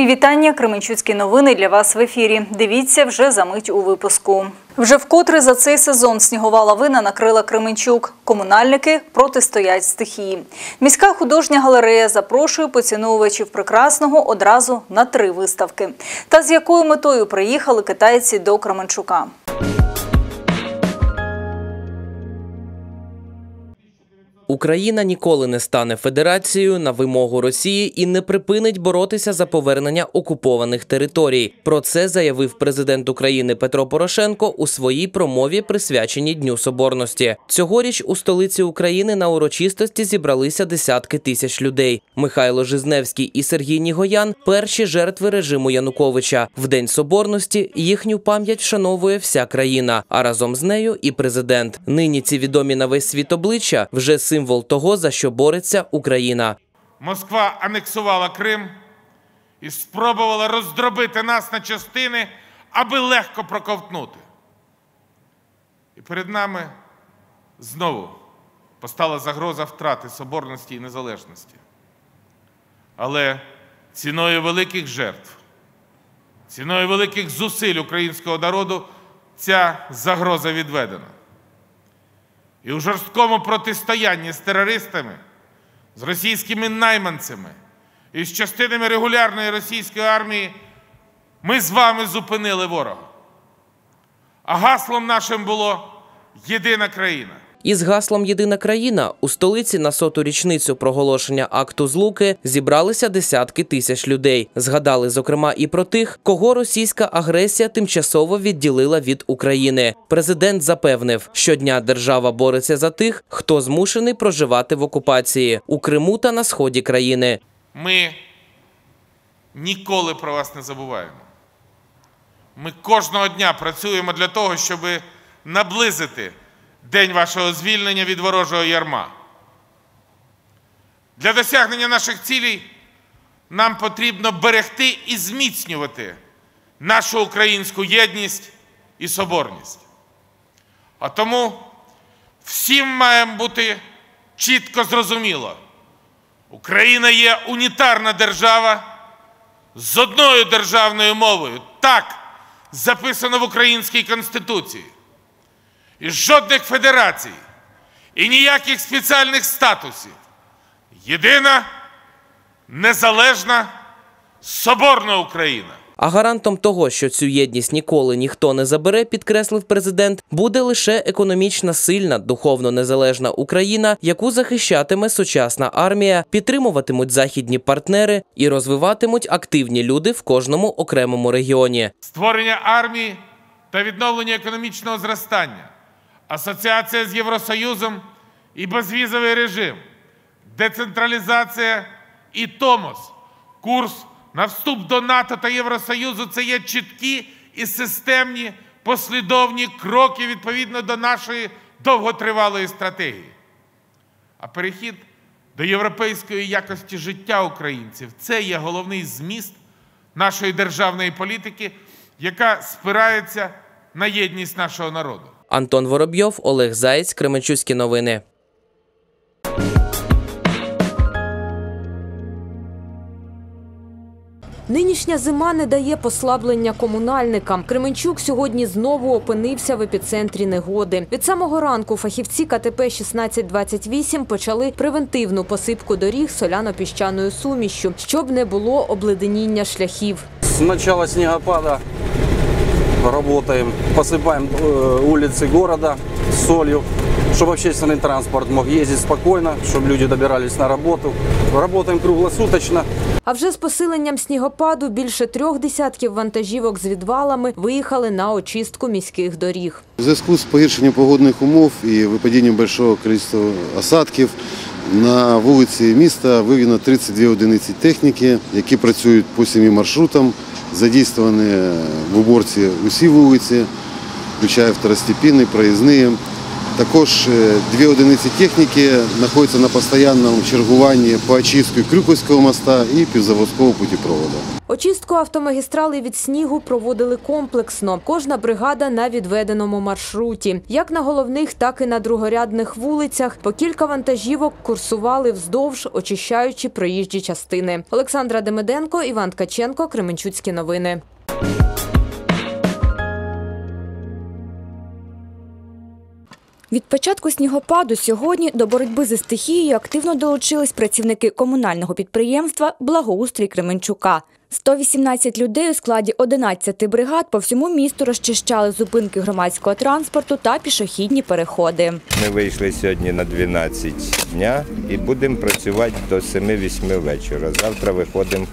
Мої вітання. Кременчуцькі новини для вас в ефірі. Дивіться вже за мить у випуску. Вже вкотре за цей сезон снігова лавина накрила Кременчук. Комунальники протистоять стихії. Міська художня галерея запрошує поціновувачів прекрасного одразу на три виставки. Та з якою метою приїхали китайці до Кременчука. Україна ніколи не стане федерацією на вимогу Росії і не припинить боротися за повернення окупованих територій. Про це заявив президент України Петро Порошенко у своїй промові, присвяченій Дню Соборності. Цьогоріч у столиці України на урочистості зібралися десятки тисяч людей. Михайло Жизневський і Сергій Нігоян перші жертви режиму Януковича. В День Соборності їхню пам'ять вшановує вся країна, а разом з нею і президент. Нині ці відомі на весь світ обличчя вже символ того, за що бореться Україна. Москва анексувала Крим і спробувала роздробити нас на частини, аби легко проковтнути. І перед нами знову постала загроза втрати соборності і незалежності. Але ціною великих жертв, ціною великих зусиль українського народу ця загроза відведена. І у жорсткому протистоянні з терористами, з російськими найманцями і з частинами регулярної російської армії ми з вами зупинили ворога. А гаслом нашим було єдина країна. Із гаслом Єдина країна у столиці на соту річницю проголошення акту злуки зібралися десятки тисяч людей. Згадали зокрема і про тих, кого російська агресія тимчасово відділила від України. Президент запевнив, щодня держава бореться за тих, хто змушений проживати в окупації у Криму та на сході країни. Ми ніколи про вас не забуваємо. Ми кожного дня працюємо для того, щоб наблизити день вашого звільнення від ворожого ярма. Для досягнення наших цілей нам потрібно берегти і зміцнювати нашу українську єдність і соборність. А тому всім має бути чітко зрозуміло, Україна є унітарна держава з одною державною мовою. Так записано в Українській Конституції. І жодних федерацій, і ніяких спеціальних статусів. Єдина незалежна соборна Україна. А гарантом того, що цю єдність ніколи ніхто не забере, підкреслив президент, буде лише економічна сильна, духовно незалежна Україна, яку захищатиме сучасна армія, підтримуватимуть західні партнери і розвиватимуть активні люди в кожному окремому регіоні. Створення армії та відновлення економічного зростання, асоціація з Євросоюзом і безвізовий режим, децентралізація і Томос, курс на вступ до НАТО та Євросоюзу це є чіткі і системні послідовні кроки відповідно до нашої довготривалої стратегії. А перехід до європейської якості життя українців це є головний зміст нашої державної політики, яка спирається на єдність нашого народу. Антон Воробйов, Олег Заєць, Кременчуцькі новини. Нинішня зима не дає послаблення комунальникам. Кременчук сьогодні знову опинився в епіцентрі негоди. Від самого ранку фахівці КТП 1628 почали превентивну посипку доріг соляно-піщаною сумішю, щоб не було обледеніння шляхів. С начала снегопада работаем, посыпаем э, улицы города солью, чтобы общественный транспорт мог ездить спокойно, чтобы люди добирались на работу. Работаем круглосуточно. А вже з посиленням снігопаду більше трьох десятків вантажівок з відвалами виїхали на очистку міських доріг. У зв'язку з погіршенням погодних умов і випадінням великого кількості осадків на вулиці міста виведено 32 одиниці техніки, які працюють по семи маршрутам, задействовані в уборці усі вулиці, включаючи второстепенні, проїзні. Також е, дві одиниці техніки знаходяться на постійному чергуванні по очистці Крюковського моста і півзаводського путепроводу. Очистку автомагістрали від снігу проводили комплексно. Кожна бригада на відведеному маршруті. Як на головних, так і на другорядних вулицях. По кілька вантажівок курсували вздовж, очищаючи проїжджі частини. Олександра Демиденко, Іван Ткаченко, Кременчуцькі новини. Від початку снігопаду сьогодні до боротьби зі стихією активно долучились працівники комунального підприємства Благоустрій Кременчука. 118 людей у складі 11 бригад по всьому місту розчищали зупинки громадського транспорту та пішохідні переходи. Ми вийшли сьогодні на 12 дня і будемо працювати до 7-8 вечора. Завтра виходимо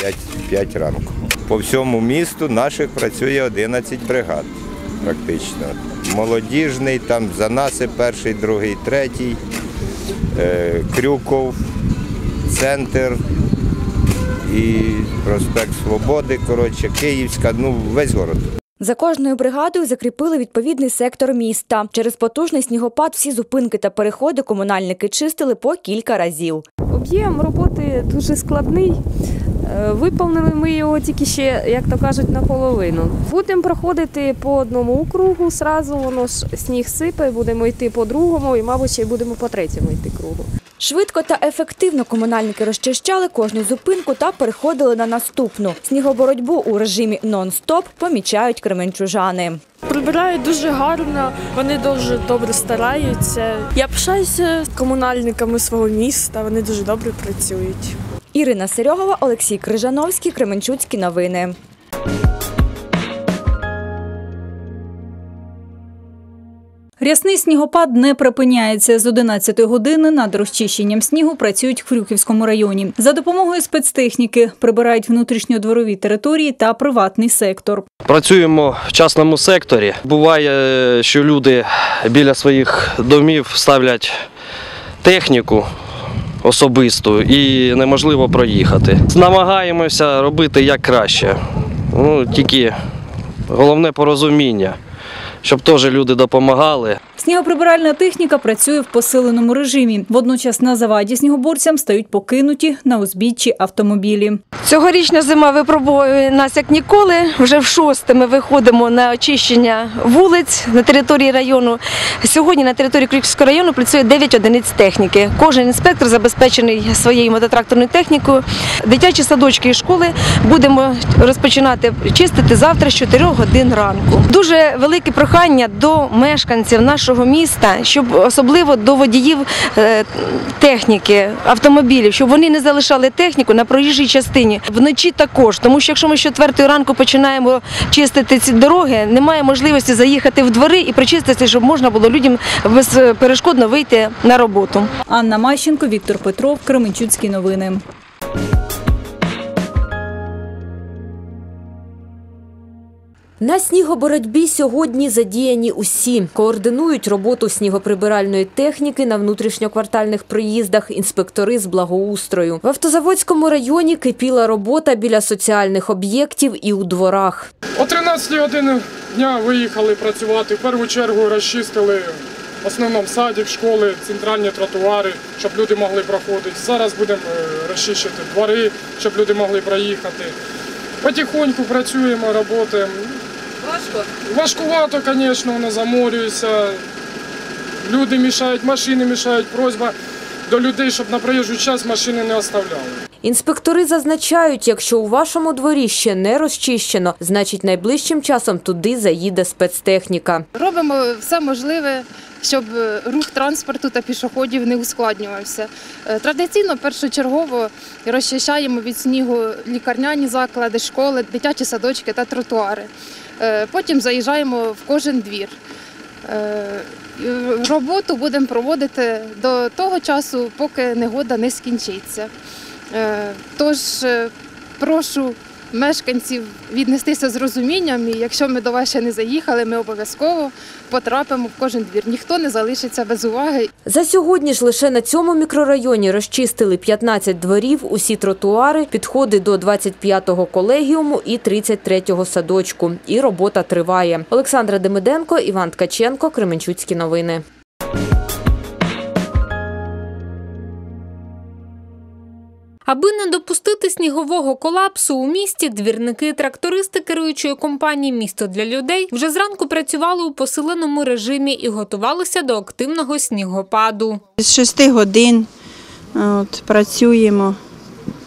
5, 5 ранку. По всьому місту наших працює 11 бригад практично. Молодіжний, там Занаси, перший, другий, третій, е, Крюков, центр і проспект Свободи, коротше, Київська, ну весь город. За кожною бригадою закріпили відповідний сектор міста. Через потужний снігопад всі зупинки та переходи комунальники чистили по кілька разів. Об'єм роботи дуже складний. Е, Виповнили ми його тільки ще, як то кажуть, наполовину. Будемо проходити по одному кругу зразу, воно ж сніг сипе, будемо йти по другому і, мабуть, ще й будемо по третьому йти кругу. Швидко та ефективно комунальники розчищали кожну зупинку та переходили на наступну. Снігоборотьбу у режимі нон-стоп помічають кременчужани. Прибирають дуже гарно, вони дуже добре стараються. Я пишаюся комунальниками свого міста, вони дуже добре працюють. Ірина Серьогова, Олексій Крижановський, Кременчуцькі новини. Рясний снігопад не припиняється. З 11 години над розчищенням снігу працюють в Крюківському районі. За допомогою спецтехніки прибирають внутрішньодворові території та приватний сектор. Працюємо в частному секторі. Буває, що люди біля своїх домів ставлять техніку особисту і неможливо проїхати. Намагаємося робити як краще. Ну, тільки головне порозуміння, щоб теж люди допомагали. Снігоприбиральна техніка працює в посиленому режимі. Водночас на заваді снігоборцям стають покинуті на узбіччі автомобілі. Цьогорічна зима випробує нас як ніколи. Вже в шосте ми виходимо на очищення вулиць на території району. Сьогодні на території Крюківського району працює 9 одиниць техніки. Кожен інспектор забезпечений своєю мототракторною технікою. Дитячі садочки і школи будемо розпочинати чистити завтра з 4 годин ранку. Дуже велике прохання до мешканців нашого міста, щоб особливо до водіїв е, техніки, автомобілів, щоб вони не залишали техніку на проїжджій частині. Вночі також, тому що якщо ми з 4 ранку починаємо чистити ці дороги, немає можливості заїхати в двори і прочистити, щоб можна було людям безперешкодно вийти на роботу. Анна Мащенко, Віктор Петров, Кременчуцькі новини. На снігоборотьбі сьогодні задіяні усі. Координують роботу снігоприбиральної техніки на внутрішньоквартальних проїздах інспектори з благоустрою. В автозаводському районі кипіла робота біля соціальних об'єктів і у дворах. О 13 годині дня виїхали працювати. В першу чергу розчистили в основному садик, школи, центральні тротуари, щоб люди могли проходити. Зараз будемо е, розчищати двори, щоб люди могли проїхати. Потихоньку працюємо, працюємо. Важко. Важкувато, звісно, воно заморюється. Люди мішають, машини мішають. Просьба до людей, щоб на проїжджу час машини не оставляли. Інспектори зазначають, якщо у вашому дворі ще не розчищено, значить найближчим часом туди заїде спецтехніка. Робимо все можливе, щоб рух транспорту та пішоходів не ускладнювався. Е, Традиційно першочергово розчищаємо від снігу лікарняні заклади, школи, дитячі садочки та тротуари. Е, Потім заїжджаємо в кожен двір. Е, Роботу будемо проводити до того часу, поки негода не скінчиться. Е, Тож прошу мешканців віднестися з розумінням, і якщо ми до вас ще не заїхали, ми обов'язково потрапимо в кожен двір. Ніхто не залишиться без уваги. За сьогодні ж лише на цьому мікрорайоні розчистили 15 дворів, усі тротуари, підходи до 25-го колегіуму і 33-го садочку. І робота триває. Олександра Демиденко, Іван Ткаченко, Кременчуцькі новини. Аби не допустити снігового колапсу у місті, двірники, трактористи керуючої компанії Місто для людей вже зранку працювали у посиленому режимі і готувалися до активного снігопаду. З 6 годин от, працюємо,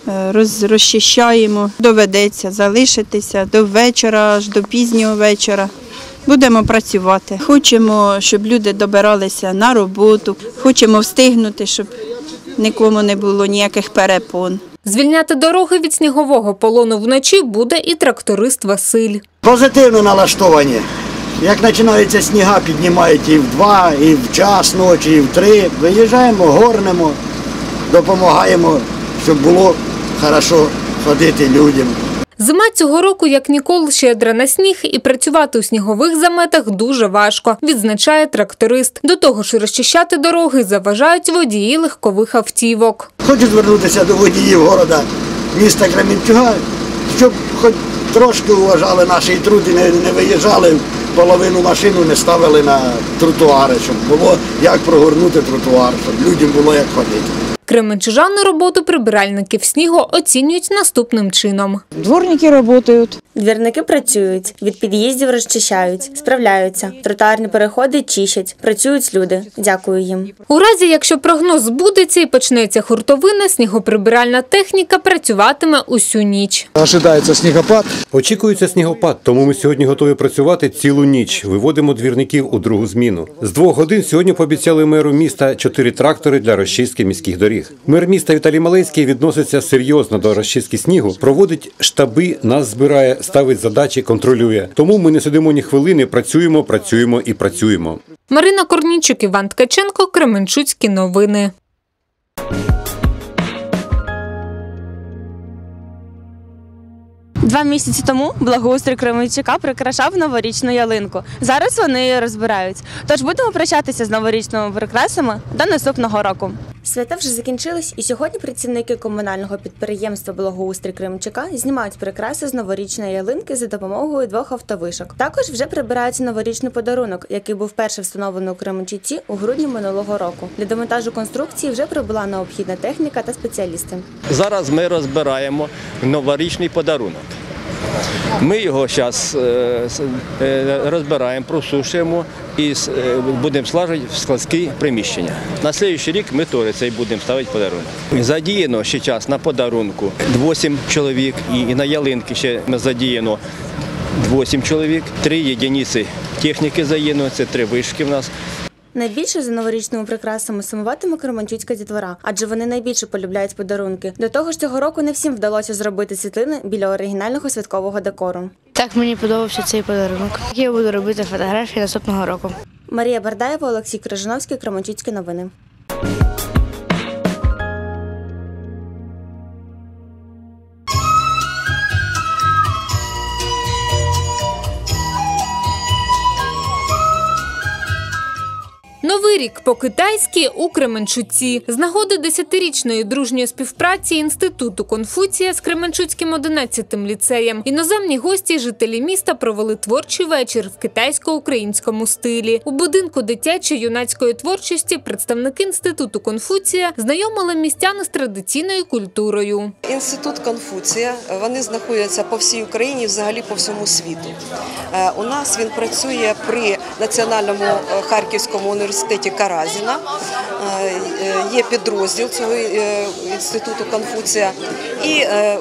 е, роз, розчищаємо. Доведеться залишитися до вечора, аж до пізнього вечора. Будемо працювати. Хочемо, щоб люди добиралися на роботу. Хочемо встигнути, щоб нікому не було ніяких перепон. Звільняти дороги від снігового полону вночі буде і тракторист Василь. Позитивно налаштовані. Як починаються сніга, піднімають і в два, і в час ночі, і в три. Виїжджаємо, горнемо, допомагаємо, щоб було хорошо ходити людям. Зима цього року, як ніколи, щедра на сніг, і працювати у снігових заметах дуже важко, відзначає тракторист. До того ж, розчищати дороги заважають водії легкових автівок. Хочу звернутися до водіїв города, міста Кременчуга, щоб хоч трошки уважали наш труд і не, не виїжджали, половину машину не ставили на тротуари, щоб було як прогорнути тротуар, щоб людям було як ходити. Кременчужани роботу прибиральників снігу оцінюють наступним чином. Дворники працюють. Двірники працюють, від під'їздів розчищають, справляються, тротуарні переходи чищать, працюють люди. Дякую їм. У разі, якщо прогноз збудеться і почнеться хуртовина, снігоприбиральна техніка працюватиме усю ніч. Ожидається снігопад. Очікується снігопад, тому ми сьогодні готові працювати цілу ніч. Виводимо двірників у другу зміну. З двох годин сьогодні пообіцяли меру міста чотири трактори для розчистки міських доріг. Мер міста Віталій Малецький відноситься серйозно до розчистки снігу, проводить штаби, нас збирає, ставить задачі, контролює. Тому ми не сидимо ні хвилини, працюємо, працюємо і працюємо. Марина Корнічук, Іван Ткаченко, Кременчуцькі новини. Два місяці тому благоустрій Кременчука прикрашав новорічну ялинку. Зараз вони її розбирають. Тож будемо прощатися з новорічними прикрасами до наступного року. Свята вже закінчились, і сьогодні працівники комунального підприємства Благоустрій Кременчука знімають прикраси з новорічної ялинки за допомогою двох автовишок. Також вже прибирають новорічний подарунок, який був перше встановлений у Кременчуці у грудні минулого року. Для демонтажу конструкції вже прибула необхідна техніка та спеціалісти. Зараз ми розбираємо новорічний подарунок. Ми його зараз розбираємо, просушуємо і е, будемо складати в складські приміщення. На наступний рік ми теж цей будемо ставити подарунок. Задіяно ще час на подарунку 8 чоловік і на ялинки ще задіяно 8 чоловік, 3 єдиниці техніки задіяно, це три вишки в нас. Найбільше за новорічними прикрасами сумуватиме Кременчуцька дітвора, адже вони найбільше полюбляють подарунки. До того ж, цього року не всім вдалося зробити світлини біля оригінального святкового декору. Так мені подобався цей подарунок. Я буду робити фотографії наступного року. Марія Бардаєва, Олексій Крижановський, Кременчуцькі новини. Рік по-китайськи у Кременчуці. З нагоди десятирічної дружньої співпраці Інституту Конфуція з Кременчуцьким 11-м ліцеєм іноземні гості жителі міста провели творчий вечір в китайсько-українському стилі. У будинку дитячої юнацької творчості представники Інституту Конфуція знайомили містян з традиційною культурою. Інститут Конфуція. Вони знаходяться по всій Україні, взагалі по всьому світу. Е, У нас він працює при Національному е, Харківському університеті Каразіна. Е, Є підрозділ цього е, інституту Конфуція. І е,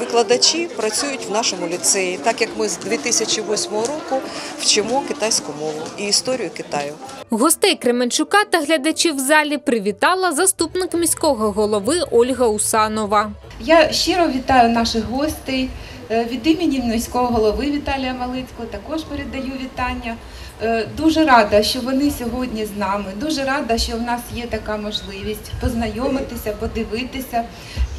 викладачі працюють в нашому ліцеї, так як ми з 2008 року вчимо китайську мову і історію Китаю. Гостей Кременчука та глядачів в залі привітала заступник міського голови Ольга Усанова. Я щиро вітаю наших гостей. Від імені міського голови Віталія Малицького також передаю вітання. Е, Дуже рада, що вони сьогодні з нами. Дуже рада, що в нас є така можливість познайомитися, подивитися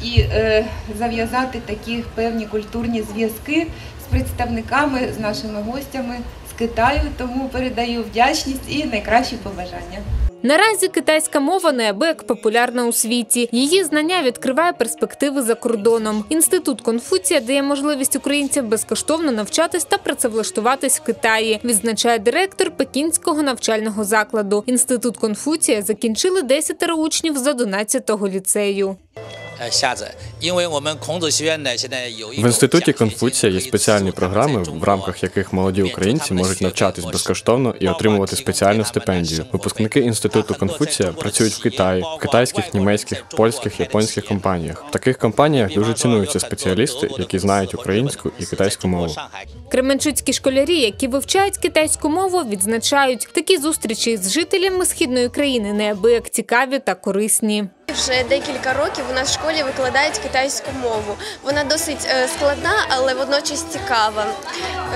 і е, зав'язати такі певні культурні зв'язки з представниками, з нашими гостями з Китаю. Тому передаю вдячність і найкращі побажання. Наразі китайська мова неабияк популярна у світі. Її знання відкриває перспективи за кордоном. Інститут Конфуція дає можливість українцям безкоштовно навчатись та працевлаштуватись в Китаї, відзначає директор Пекінського навчального закладу. Інститут Конфуція закінчили 10 учнів з 11-го ліцею в інституті Конфуція є спеціальні програми, в рамках яких молоді українці можуть навчатись безкоштовно і отримувати спеціальну стипендію. Випускники інституту Конфуція працюють в Китаї, в китайських, німецьких, польських, японських компаніях. В таких компаніях дуже цінуються спеціалісти, які знають українську і китайську мову. Кременчуцькі школярі, які вивчають китайську мову, відзначають такі зустрічі з жителями східної країни неабияк цікаві та корисні. Вже декілька років у нас в школі викладають китайську мову. Вона досить е, складна, але водночас цікава.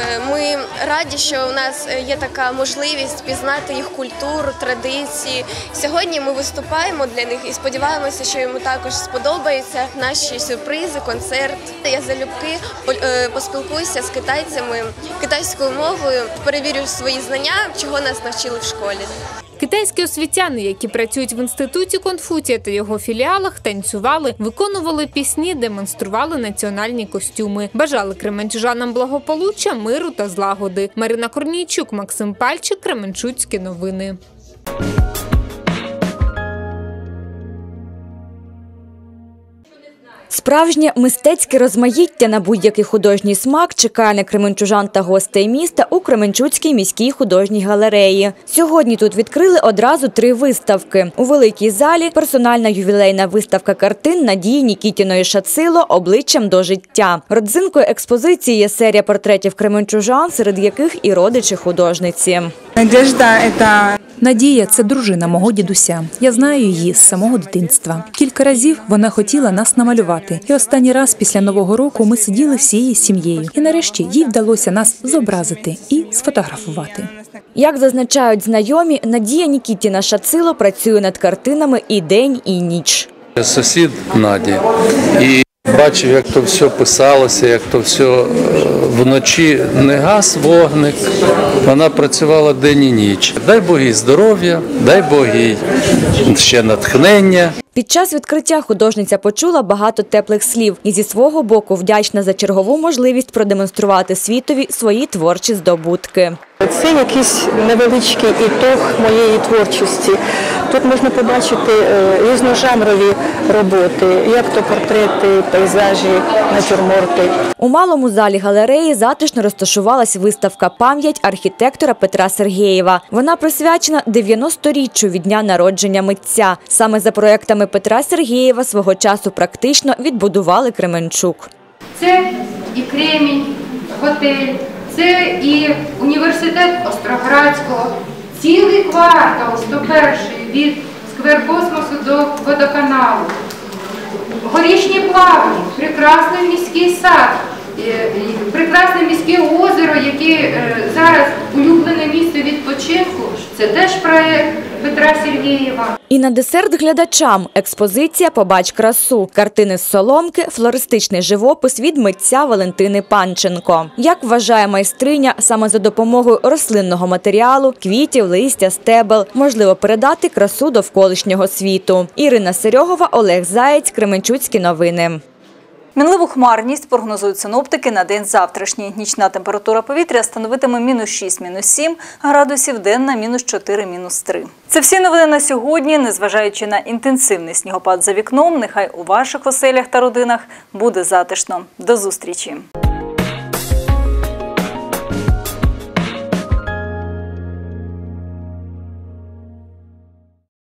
Е, Ми раді, що у нас е, є така можливість пізнати їх культуру, традиції. Сьогодні ми виступаємо для них і сподіваємося, що йому також сподобаються наші сюрпризи, концерт. Я залюбки по- поспілкуюся з китайцями китайською мовою, перевірю свої знання, чого нас навчили в школі. Китайські освітяни, які працюють в інституті Конфуція та його філіалах, танцювали, виконували пісні, демонстрували національні костюми, бажали кременчужанам благополуччя, миру та злагоди. Марина Корнійчук, Максим Пальчик, Кременчуцькі новини. Справжнє мистецьке розмаїття на будь-який художній смак чекає на кременчужан та гостей міста у Кременчуцькій міській художній галереї. Сьогодні тут відкрили одразу три виставки. У великій залі персональна ювілейна виставка картин Надії Нікітіної Шацило обличчям до життя. Родзинкою експозиції є серія портретів кременчужан, серед яких і родичі художниці. Надія це дружина мого дідуся. Я знаю її з самого дитинства. Кілька разів вона хотіла нас намалювати. І останній раз після нового року ми сиділи всією сім'єю. І нарешті їй вдалося нас зобразити і сфотографувати. Як зазначають знайомі, Надія Нікітіна Шацило працює над картинами і день, і ніч. Сусід Наді і бачив, як то все писалося, як то все е, вночі не гас вогник. Вона працювала день і ніч. Дай Бог їй здоров'я, дай Бог їй ще натхнення. Під час відкриття художниця почула багато теплих слів і зі свого боку вдячна за чергову можливість продемонструвати світові свої творчі здобутки. Це якийсь невеличкий ітог моєї творчості. Тут можна побачити е, різножанрові роботи, як то портрети, пейзажі, натюрморти. У малому залі галереї затишно розташувалась виставка «Пам'ять архітектора Петра Сергєєва». Вона присвячена 90-річчю від дня народження митця. Саме за проектами Петра Сергєєва свого часу практично відбудували Кременчук. Це і Кремінь, готель, це і університет Остроградського, цілий квартал 101 від сквер космосу до водоканалу, горішні плавні, прекрасний міський сад, прекрасне міське озеро, яке е, зараз улюблене місце відпочинку. Це теж проект Петра Сергєєва. І на десерт глядачам експозиція «Побач красу», картини з соломки, флористичний живопис від митця Валентини Панченко. Як вважає майстриня, саме за допомогою рослинного матеріалу, квітів, листя, стебел можливо передати красу довколишнього світу. Ірина Серьогова, Олег Заєць, Кременчуцькі новини. Мінливу хмарність прогнозують синоптики на день завтрашній. Нічна температура повітря становитиме мінус 6, мінус 7 градусів, денна мінус 4, мінус 3. Це всі новини на сьогодні. Незважаючи на інтенсивний снігопад за вікном, нехай у ваших оселях та родинах буде затишно. До зустрічі!